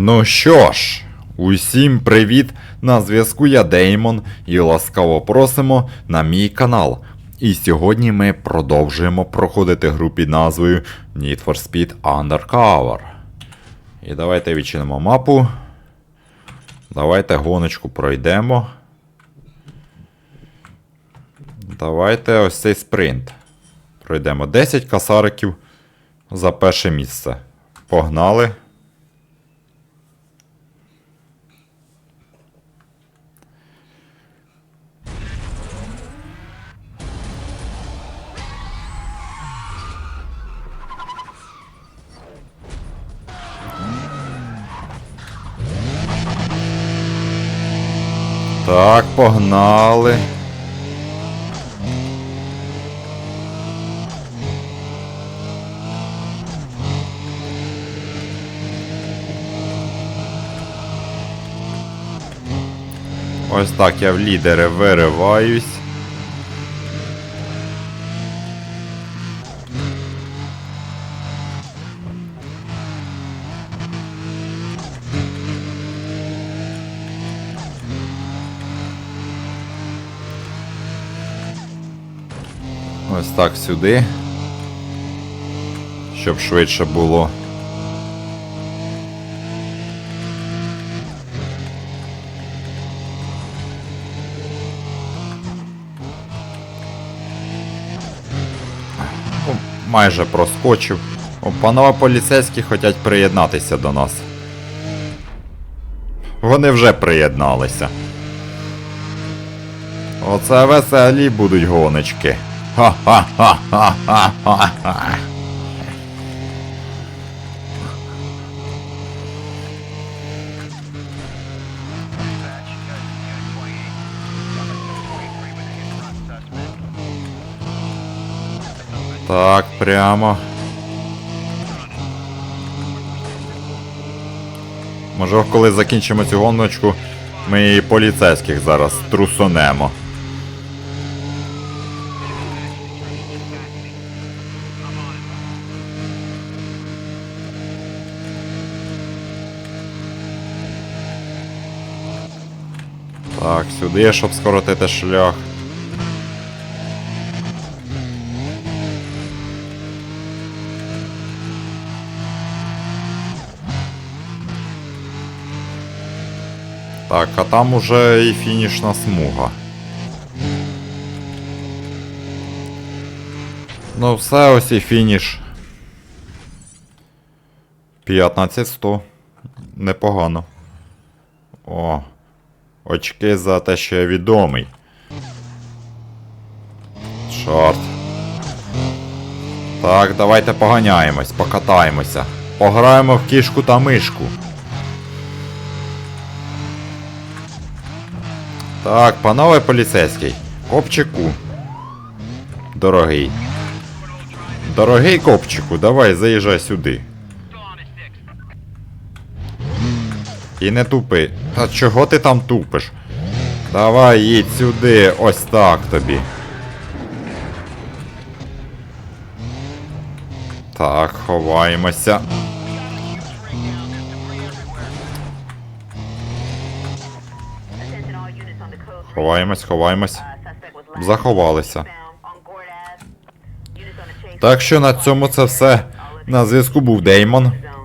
Ну що ж, усім привіт! На зв'язку я Деймон і ласкаво просимо на мій канал. І сьогодні ми продовжуємо проходити гру під назвою Need for Speed Undercover. І давайте відчинимо мапу. Давайте гоночку пройдемо. Давайте ось цей спринт. Пройдемо 10 касариків за перше місце. Погнали. Так, погнали. Ось так я в лідери вириваюсь. Ось так сюди. Щоб швидше було. О, Майже проскочив. О, панове поліцейські хочуть приєднатися до нас. Вони вже приєдналися. Оце веселі будуть гоночки. Ха-ха-ха-ха-ха-ха. Так, прямо. Може, коли закінчимо цю гоночку, ми і поліцейських зараз трусонемо. Так, сюди, щоб скоротити шлях. Так, а там уже і фінішна смуга. Ну все, ось і фініш. 15-100. Непогано. О. Очки за те, що я відомий. Чорт. Так, давайте поганяємось, покатаємося. Пограємо в кішку та мишку. Так, панове поліцейський. Копчику. Дорогий. Дорогий копчику, давай заїжджай сюди. І не тупи. Та чого ти там тупиш? Давай їдь сюди, ось так тобі. Так, ховаємося. Ховаємось, ховаємось. Заховалися. Так що на цьому це все. На зв'язку був Деймон.